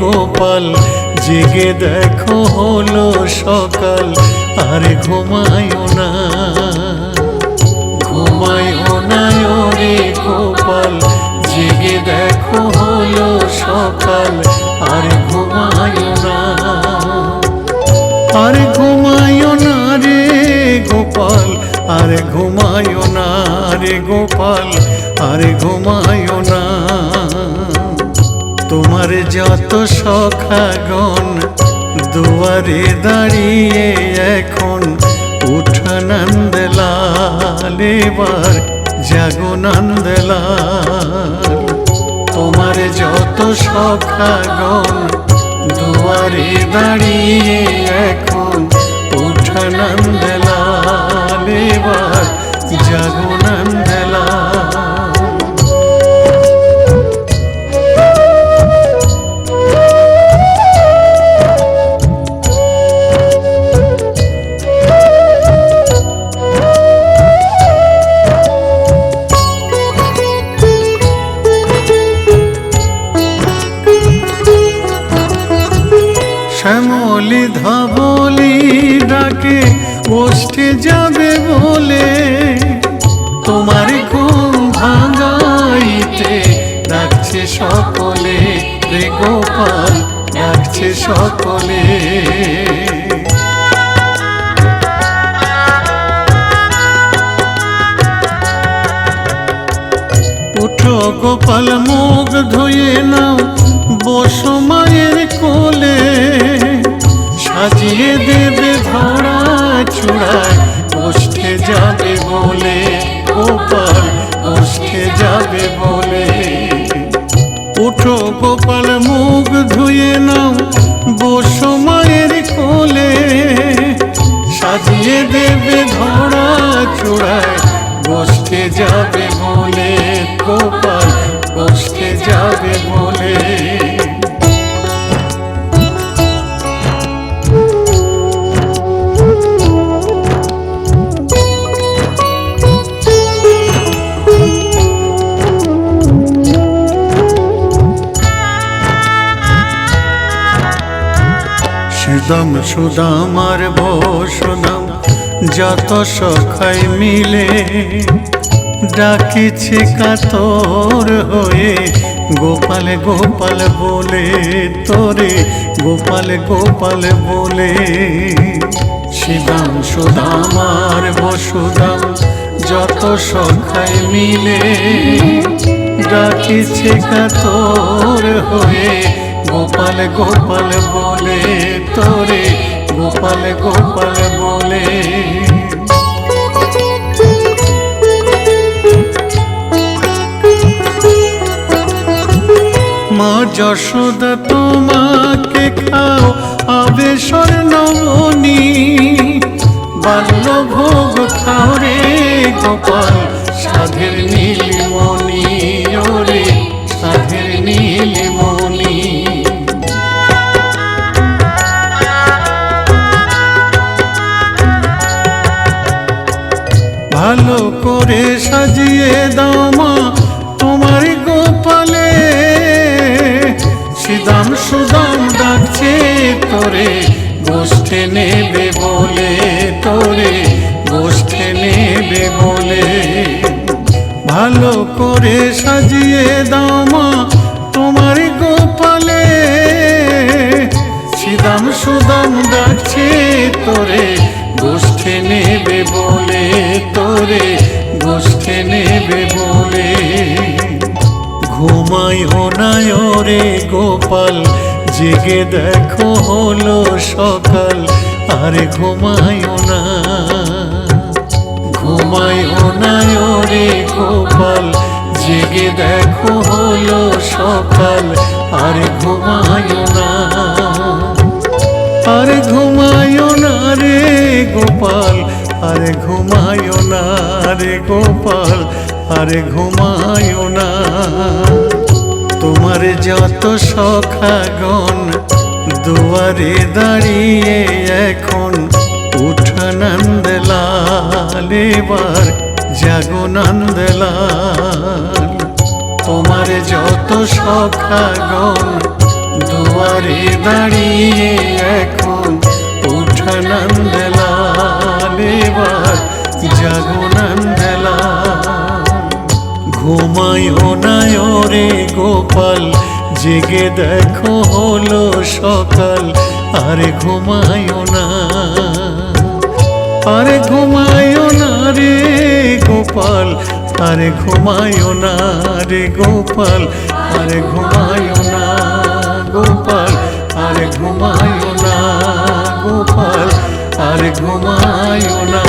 গোপাল, জেগে দেখো হলো সকাল, আর ঘুমায়ও না। ঘুমায়ও না রে গোপাল, জেগে দেখো হলো সকাল, আর ঘুমায়ও না। আর ঘুমায়ও না রে গোপাল, আর ঘুমায়ও না রে গোপাল, আর ঘুমায়ও না। তোমার যত সখাগণ দুয়ারে দাঁড়িয়ে এখন উঠা নন্দলাল এবার নন্দলাল তোমার যত সখাগণ দুয়ারে দাঁড়িয়ে এখন উঠানন্দ নন্দলাল এবার ডাকে ওষ্ঠে যাবে বলে তোমার ঘুম ভাঙাইতে ডাকছে সকলে রে গোপাল, ডাকছে সকলে। উঠো গোপাল, মুখ ধুয়ে নাও, বসো মায়ের কোলে। সাজিয়ে দেবে ধরা চূড়ায়। বসতে যাবে বলে গোপাল, বসতে যাবে বলে। উঠো গোপাল, মুখ ধুয়ে নাও, বসো মায়ের কোলে। সাজিয়ে দেবে ধরা চূড়ায়, বসতে যাবে বলে গোপাল। সুদাম সুদাম আর বসুদাম যত সখাই মিলে ডাকিছে কাতর হয়ে, গোপাল গোপাল বলে তোরে, গোপাল গোপাল বলে শিদাম সুদাম আর বসুদাম যত সখাই মিলে ডাকিছে কাতর হয়ে গোপাল গোপাল বলে তোরে, গোপাল গোপাল বলে। মা যশোদা, তোমাকে খাও আবে স্বর্ণমণি বাল্য ভোগ খাও রে গোপাল, সাধের নীলমণি ভালো করে সাজিয়ে দাও মা, তোমার গোপালে। সিদাম সুদাম ডাকছে তোরে, গোষ্ঠে নেবে বলে তোরে, গোষ্ঠে নেবে বলে। ভালো করে সাজিয়ে দাও মা, তোমার গোপালে। সিদাম সুদাম ডাকছে তোরে ঘুমাই হোনায় রে গোপাল, জেগে দেখো হলো সকাল, আর ঘুমায়ও না। ঘুমায়ও না রে গোপাল, জেগে দেখো হলো সকাল, আর ঘুমায়ও না। আর ঘুমায়ও না রে গোপাল, আরে ঘুমায়ও না রে গোপাল, আরে ঘুমায়ও না। যত সখাগণ দুয়ারে দাঁড়িয়ে এখন উঠা নন্দলাল এবার জাগো নন্দলাল তোমার যত সখাগণ দুয়ারে দাঁড়িয়ে এখন উঠা নন্দলাল এবার জাগো নন্দলাল ঘুমায়ও না রে গোপাল জেগে দেখো হলো সকাল, আরে ঘুমায়ও না। আরে ঘুমায়ও না রে গোপাল, আরে ঘুমায়ও না রে গোপাল, আরে ঘুমায়ও না গোপাল, আরে ঘুমায়ও না গোপাল, আরে ঘুমায়ও না।